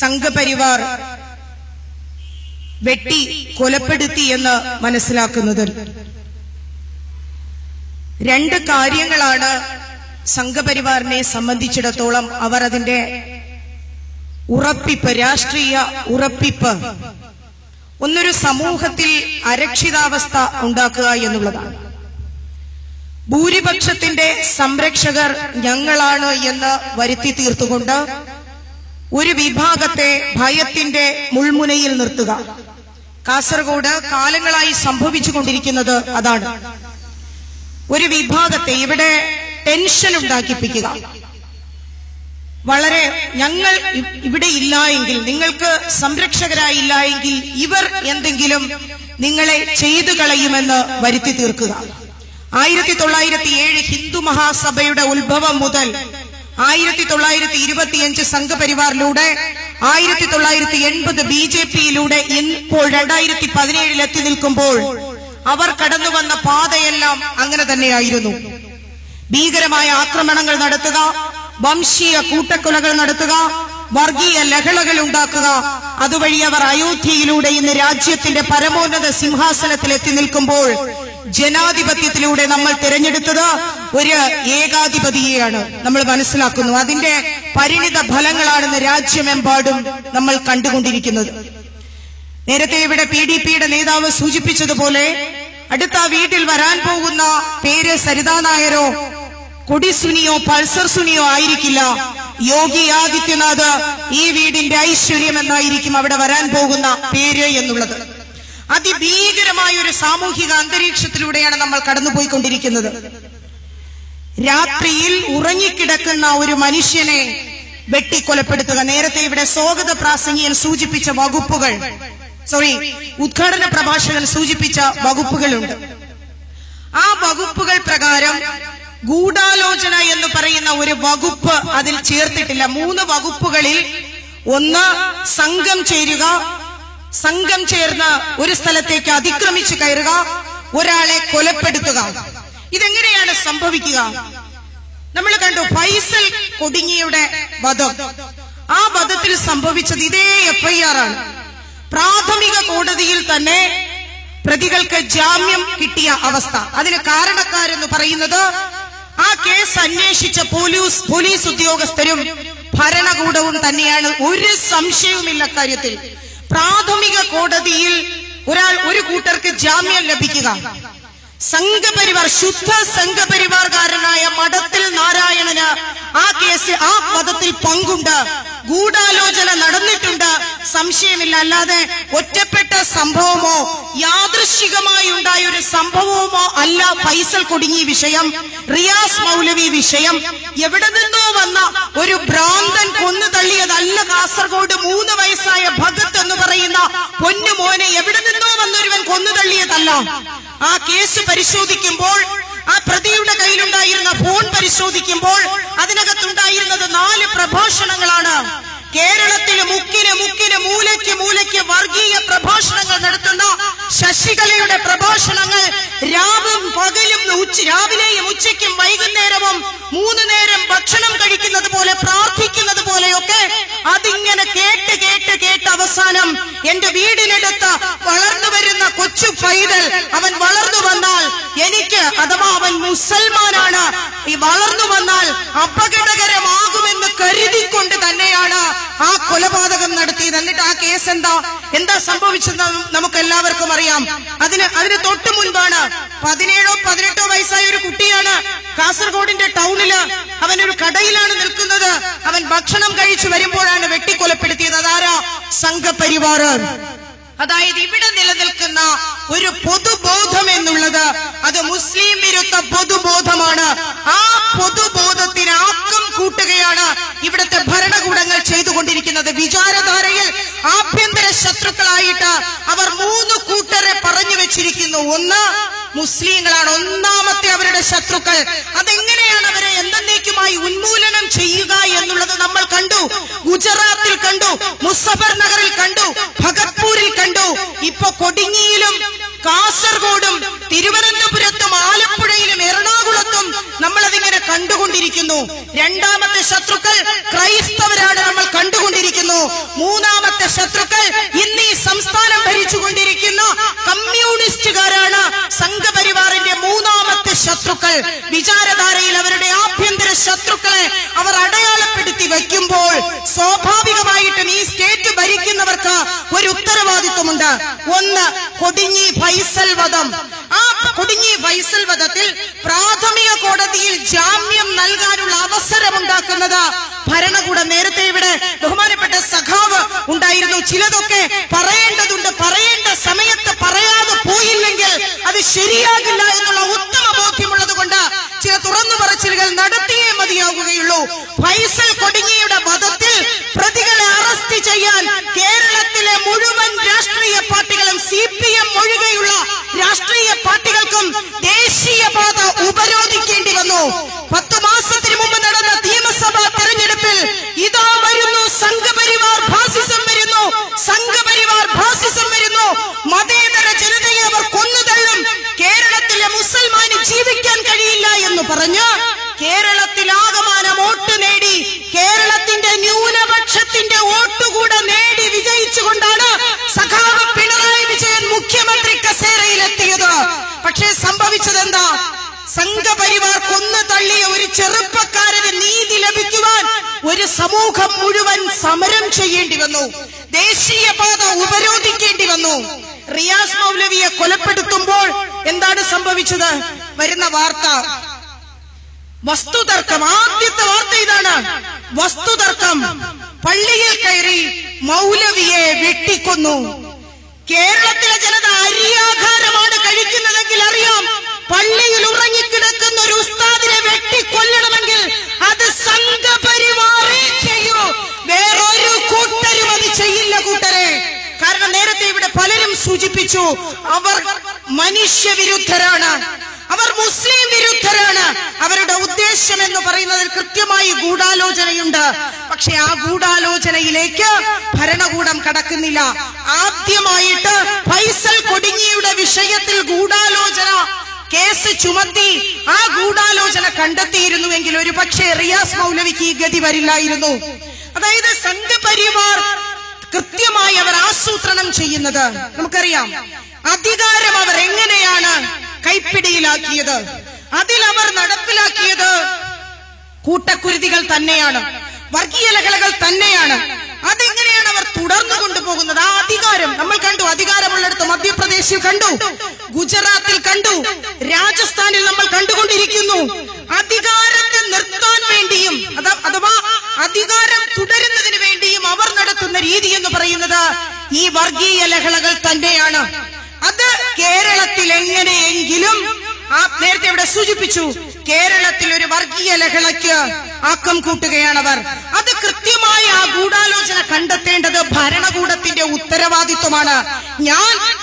സംഘപരിവാർ വെട്ടി കൊലപ്പെടുത്തി എന്ന് മനസ്സിലാക്കുന്നത്. രണ്ട് കാര്യങ്ങളാണ് സംഘപരിവാറിനെ സംബന്ധിച്ചിടത്തോളം അവർ അതിന്റെ ഉറപ്പിപ്പ് രാഷ്ട്രീയ ഉറപ്പിപ്പ്. ഒന്നൊരു സമൂഹത്തിൽ അരക്ഷിതാവസ്ഥ ഉണ്ടാക്കുക എന്നുള്ളതാണ്. ഭൂരിപക്ഷത്തിന്റെ സംരക്ഷകർ ഞങ്ങളാണ് എന്ന് വരുത്തി തീർത്തുകൊണ്ട് ഒരു വിഭാഗത്തെ ഭയത്തിന്റെ മുൾമുനയിൽ നിർത്തുക. കാസർഗോഡ് കാലങ്ങളായി സംഭവിച്ചുകൊണ്ടിരിക്കുന്നത് അതാണ്. ഒരു വിഭാഗത്തെ ഇവിടെ ടെൻഷൻ ഉണ്ടാക്കിപ്പിക്കുക. വളരെ ഞങ്ങൾ ഇവിടെ ഇല്ല എങ്കിൽ നിങ്ങൾക്ക് സംരക്ഷകരായില്ല എങ്കിൽ ഇവർ എന്തെങ്കിലും നിങ്ങളെ ചെയ്തു കളയുമെന്ന് വരുത്തി തീർക്കുക. ആയിരത്തി തൊള്ളായിരത്തി ഏഴ് ഹിന്ദു മഹാസഭയുടെ ഉത്ഭവം മുതൽ ആയിരത്തി തൊള്ളായിരത്തി ഇരുപത്തിയഞ്ച് സംഘപരിവാറിലൂടെ ആയിരത്തി തൊള്ളായിരത്തി എൺപത് ബി ജെ പിയിലൂടെ ഇപ്പോൾ രണ്ടായിരത്തി പതിനേഴിൽ എത്തി നിൽക്കുമ്പോൾ അവർ കടന്നു വന്ന പാതയെല്ലാം അങ്ങനെ തന്നെയായിരുന്നു. ഭീകരമായ ആക്രമണങ്ങൾ നടത്തുക വംശീയ കൂട്ടക്കൊലകൾ നടത്തുക വർഗീയ ലഹളകൾ ഉണ്ടാക്കുക അതുവഴി അവർ അയോധ്യയിലൂടെ ഇന്ന് രാജ്യത്തിന്റെ പരമോന്നത സിംഹാസനത്തിൽ എത്തി നിൽക്കുമ്പോൾ ജനാധിപത്യത്തിലൂടെ നമ്മൾ തിരഞ്ഞെടുത്തത് ഒരു ഏകാധിപതിയെയാണ് നമ്മൾ മനസ്സിലാക്കുന്നു. അതിന്റെ പരിണിത ഫലങ്ങളാണെന്ന് രാജ്യമെമ്പാടും നമ്മൾ കണ്ടുകൊണ്ടിരിക്കുന്നത്. നേരത്തെ ഇവിടെ പി ഡി പിയുടെ നേതാവ് സൂചിപ്പിച്ചതുപോലെ അടുത്ത വീട്ടിൽ വരാൻ പോകുന്ന പേര് സരിതാ നായരോ കൊടിസുനിയോ പൾസർ സുനിയോ ആയിരിക്കില്ല. യോഗി ആദിത്യനാഥ് ഈ വീടിന്റെ ഐശ്വര്യം എന്നായിരിക്കും അവിടെ വരാൻ പോകുന്ന പേര് എന്നുള്ളത്. അതിഭീകരമായ ഒരു സാമൂഹിക അന്തരീക്ഷത്തിലൂടെയാണ് നമ്മൾ കടന്നുപോയിക്കൊണ്ടിരിക്കുന്നത്. രാത്രിയിൽ ഉറങ്ങിക്കിടക്കുന്ന ഒരു മനുഷ്യനെ വെട്ടിക്കൊലപ്പെടുത്തുക. നേരത്തെ ഇവിടെ സ്വാഗത പ്രാസംഗികൻ സൂചിപ്പിച്ച വകുപ്പുകൾ സോറി ഉദ്ഘാടന പ്രഭാഷകൻ സൂചിപ്പിച്ച വകുപ്പുകളുണ്ട്. ആ വകുപ്പുകൾ പ്രകാരം ഗൂഢാലോചന എന്ന് പറയുന്ന ഒരു വകുപ്പ് അതിൽ ചേർത്തിട്ടില്ല. മൂന്ന് വകുപ്പുകളിൽ ഒന്ന് സംഘം ചേരുക സംഘം ചേർന്ന് ഒരു സ്ഥലത്തേക്ക് അതിക്രമിച്ചു കയറുക ഒരാളെ കൊലപ്പെടുത്തുക. ഇതെങ്ങനെയാണ് സംഭവിക്കുക? നമ്മൾ കണ്ടു ഫൈസൽ കൊടിങ്ങിയുടെ വധം. ആ വധത്തിൽ സംഭവിച്ചത് ഇതേ എഫ്ഐആർ ആണ്. പ്രാഥമിക കോടതിയിൽ തന്നെ പ്രതികൾക്ക് ജാമ്യം കിട്ടിയ അവസ്ഥ. അതിന് കാരണക്കാരെന്ന് പറയുന്നത് ആ കേസ് അന്വേഷിച്ച പോലീസ് പോലീസ് ഉദ്യോഗസ്ഥരും ഭരണകൂടവും തന്നെയാണ്. ഒരു സംശയവുമില്ല കാര്യത്തിൽ. പ്രാഥമിക കോടതിയിൽ ഒരാൾ ഒരു കൂട്ടർക്ക് ജാമ്യം ലഭിക്കുക. സംഘപരിവാർ ശുദ്ധ സംഘപരിവാർകാരനായ മഠത്തിൽ നാരായണന് ആ കേസ് ആ മതത്തിൽ പങ്കുണ്ട്. ഗൂഢാലോചന നടന്നിട്ടുണ്ട്. സംശയമില്ല. അല്ലാതെ ഒറ്റപ്പെട്ട സംഭവമോ യാദൃശികമായി ഉണ്ടായ ഒരു അല്ല ഫൈസൽ കുടുങ്ങി വിഷയം റിയാസ് മൗലവി വിഷയം എവിടെ നിന്നോ വന്ന ഒരു ഭ്രാന്തൻ കൊന്നു തള്ളിയതല്ല കാസർഗോഡ് മൂന്ന് വയസ്സായ ഭഗത് എന്ന് പറയുന്ന പൊന്നു മോനെ എവിടെ നിന്നോ വന്നൊരുവൻ കൊന്നു തള്ളിയതല്ല. ആ കേസ് പരിശോധിക്കുമ്പോൾ ആ പ്രതിയുടെ കയ്യിലുണ്ടായിരുന്ന ഫോൺ പരിശോധിക്കുമ്പോൾ അതിനകത്തുണ്ടായിരുന്നത് നാല് പ്രഭാഷണങ്ങളാണ്. കേരളത്തിൽ മുക്കിന് മുക്കിന് മൂലയ്ക്ക് മൂലയ്ക്ക് വർഗീയ പ്രഭാഷണങ്ങൾ നടത്തുന്ന ശശികലയുടെ പ്രഭാഷണങ്ങൾ രാവും പകലും രാവിലെയും ഉച്ചയ്ക്കും വൈകുന്നേരവും മൂന്ന് നേരം ഭക്ഷണം കഴിക്കുന്നത് പോലെ പ്രാർത്ഥിക്കുന്നത് പോലെയൊക്കെ അതിങ്ങനെ കേട്ട് കേട്ട് കേട്ട് അവസാനം എന്റെ വീടിനടുത്ത് വളർന്നു വരുന്ന കൊച്ചു ഫൈതൽ അവൻ വളർന്നു വന്നാൽ എനിക്ക് അഥവാ അവൻ മുസൽമാനാണ് വളർന്നു വന്നാൽ അപകടകരമാകുമെന്ന് കരുതിക്കൊണ്ട് തന്നെയാണ് ആ കൊലപാതകം നടത്തിയത്. എന്നിട്ട് ആ കേസ് എന്താ? എന്താ സംഭവിച്ചത് നമുക്ക് എല്ലാവർക്കും അറിയാം. അതിന് അതിന് തൊട്ടു മുൻപാണ് പതിനേഴോ പതിനെട്ടോ വയസ്സായ ഒരു കുട്ടിയാണ് കാസർഗോഡിന്റെ ടൗണിൽ. ഒരു കടയിലാണ് നിൽക്കുന്നത്. അവൻ ഭക്ഷണം കഴിച്ചു വരുമ്പോഴാണ് വെട്ടിക്കൊലപ്പെടുത്തിയത്. അതാരാ? സംഘപരിവാർ അതായത് ഇവിടെ നിലനിൽക്കുന്ന ഒരു പൊതുബോധം എന്നുള്ളത് അത് മുസ്ലിം വിരുദ്ധ പൊതുബോധമാണ്. ആ പൊതുബോധത്തിന് ആക്കം കൂട്ടുകയാണ് ഇവിടുത്തെ ഭരണകൂടങ്ങൾ ചെയ്തുകൊണ്ടിരിക്കുന്നത്. വിചാരധാരയിൽ ആഭ്യന്തര ശത്രുക്കളായിട്ട് അവർ മൂന്ന് കൂട്ടരെ പറഞ്ഞു വെച്ചിരിക്കുന്നു. ഒന്ന് മുസ്ലിങ്ങളാണ്. ഒന്നാമത്തെ അവരുടെ ശത്രുക്കൾ. അതെങ്ങനെയാണ് അവരെ എന്നേക്കുമായി ഉന്മൂലനം ചെയ്യുക എന്നുള്ളത് നമ്മൾ കണ്ടു. ഗുജറാത്തിൽ കണ്ടു. മുസഫർ നഗറിൽ കാസർഗോഡും തിരുവനന്തപുരത്തും ആലപ്പുഴയിലും എറണാകുളത്തും നമ്മൾ നമ്മളതിങ്ങനെ കണ്ടുകൊണ്ടിരിക്കുന്നു. രണ്ടാമത്തെ ശത്രുക്കൾ ക്രൈസ്തവരാണ് നമ്മൾ കണ്ടുകൊണ്ടിരിക്കുന്നു. മൂന്നാമത്തെ ശത്രുക്കൾ ഇന്ന് ഈ സംസ്ഥാനം ഭരിച്ചുകൊണ്ടിരിക്കുന്ന കമ്മ്യൂണിസ്റ്റുകാരാണ് സംഘപരിവാറിന്റെ മൂന്നാമത്തെ ശത്രുക്കൾ. വിചാരധാരയിൽ അവരുടെ ആഭ്യന്തര ശത്രുക്കളെ അവർ അടയാളപ്പെടുത്തി വയ്ക്കുമ്പോൾ സ്വാഭാവികമായിട്ടും ഈ സ്റ്റേറ്റ് ഒരു ഉത്തരവാദിത്വമുണ്ട്. ഒന്ന് കൊടിഞ്ഞി ഫൈസൽ വധം. ആ കൊടിഞ്ഞി ഫൈസൽ വധത്തിൽ പ്രാഥമിക കോടതിയിൽ ജാമ്യം നൽകാനുള്ള അവസരമുണ്ടാക്കുന്നത് ഭരണകൂടം നേരത്തെ ഇവിടെ ബഹുമാനപ്പെട്ട സഖാവ് ഉണ്ടായിരുന്നു. ചിലതൊക്കെ പറയേണ്ടതുണ്ട്. പറയേണ്ട സമയത്ത് പറയാതെ പോയില്ലെങ്കിൽ അത് ശരിയാകില്ല എന്നുള്ള ഉത്തമ ബോധ്യമുള്ളത് കൊണ്ട് ചില തുറന്നു പറച്ചിലുകൾ നടത്തിയേ മതിയാകുകയുള്ളൂ ഫൈസൽ സംഘപരിവാർ കൊന്നു തള്ളിയ ഒരു ചെറുപ്പക്കാരന് നീതി ലഭിക്കുവാൻ ഒരു സമൂഹം മുഴുവൻ സമരം ചെയ്യേണ്ടി വന്നു. ദേശീയപാത ഉപരോധിക്കേണ്ടി വന്നു. റിയാസ് മൗലവിയെ കൊലപ്പെടുത്തുമ്പോൾ എന്താണ് സംഭവിച്ചത്? വരുന്ന വാർത്ത. വസ്തുതർക്കം. ആദ്യത്തെ വാർത്ത ഇതാണ്. വസ്തുതർക്കം. പള്ളിയിൽ കയറി മൗലവിയെ വെട്ടിക്കൊന്നു. കേരളത്തിലെ ജനത അരിയാഹാരമാണ് കഴിക്കുന്നതെങ്കിൽ അറിയാം. പള്ളിയിൽ ഉറങ്ങിക്കിടക്കുന്ന ഒരു ഉസ്താദിനെ വെട്ടിക്കൊല്ലണമെങ്കിൽ അത് സംഘപരിവാറേ ചെയ്യൂ. വേറൊരു കൂട്ടരും അത് ചെയ്യില്ല കൂട്ടരെ. കാരണം നേരത്തെ ഇവിടെ പലരും സൂചിപ്പിച്ചു അവർ മനുഷ്യവിരുദ്ധരാണ് അവർ മുസ്ലിം വിരുദ്ധരാണ്. അവരുടെ ഉദ്ദേശം എന്ന് പറയുന്നതിൽ കൃത്യമായി ഗൂഢാലോചനയുണ്ട്. പക്ഷെ ആ ഗൂഢാലോചനയിലേക്ക് ഭരണകൂടം കടക്കുന്നില്ല. ആദ്യമായിട്ട് ഫൈസൽ കൊടുങ്ങിയുടെ വിഷയത്തിൽ ഗൂഢാലോചന കേസ് ചുമത്തി ആ ഗൂഢാലോചന കണ്ടെത്തിയിരുന്നുവെങ്കിൽ ഒരു പക്ഷേ റിയാസ് മൗലവിക്ക് ഈ ഗതി വരില്ലായിരുന്നു. അതായത് സംഘപരിവാർ കൃത്യമായി അവർ ആസൂത്രണം ചെയ്യുന്നത് നമുക്കറിയാം. അധികാരം അവർ എങ്ങനെയാണ് കൈപ്പിടിയിലാക്കിയത്? അതിൽ അവർ നടപ്പിലാക്കിയത് കൂട്ടക്കുരുതികൾ തന്നെയാണ് വർഗീയ ലഹളകൾ തന്നെയാണ്. അതെങ്ങനെയാണ് അവർ തുടർന്നു കൊണ്ടുപോകുന്നത് ആ അധികാരം നമ്മൾ കണ്ടു മധ്യപ്രദേശിൽ കണ്ടു. ഗുജറാത്തിൽ കണ്ടു. രാജസ്ഥാനിൽ നമ്മൾ കണ്ടുകൊണ്ടിരിക്കുന്നു. അധികാരത്തെ നിർത്താൻ വേണ്ടിയും അഥവാ അധികാരം തുടരുന്നതിന് വേണ്ടിയും അവർ നടത്തുന്ന രീതി എന്ന് പറയുന്നത് ഈ വർഗീയ ലഹളകൾ തന്നെയാണ്. അത് കേരളത്തിൽ എങ്ങനെയെങ്കിലും ആ നേരത്തെ ഇവിടെ സൂചിപ്പിച്ചു. കേരളത്തിൽ ഒരു വർഗീയ ലഹളയ്ക്ക് ആക്കം കൂട്ടുകയാണവർ. അത് കൃത്യമായി ആ ഗൂഢാലോചന കണ്ടെത്തേണ്ടത് ഭരണകൂടത്തിന്റെ ഉത്തരവാദിത്വമാണ്. ഞാൻ